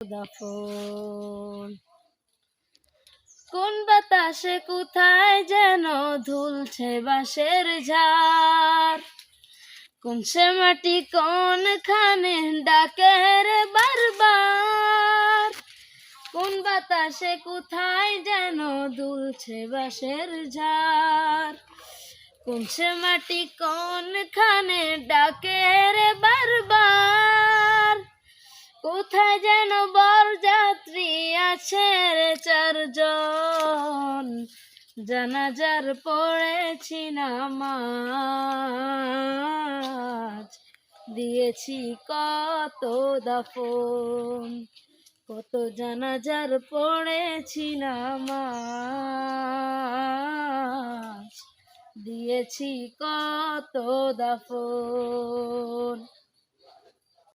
দাফন কোন বাতাসে কোথায় যেন ধুলছে বাঁশের ঝাড়? কোন মাটি কোন খানে ডাকে রে বারবার? কোন বাতাসে কোথায় যেন দুলছে বাঁশের ঝাড়? কোন মাটি কোন খানে ডাকে রে বারবার? কোথায় যেন বরযাত্রী আছে রে চারজন। জানাজার পড়েছি নামাজ। দিয়েছি কত দাফন, কত জানাজার পড়েছি নামাজ। দিয়েছি কত দাফন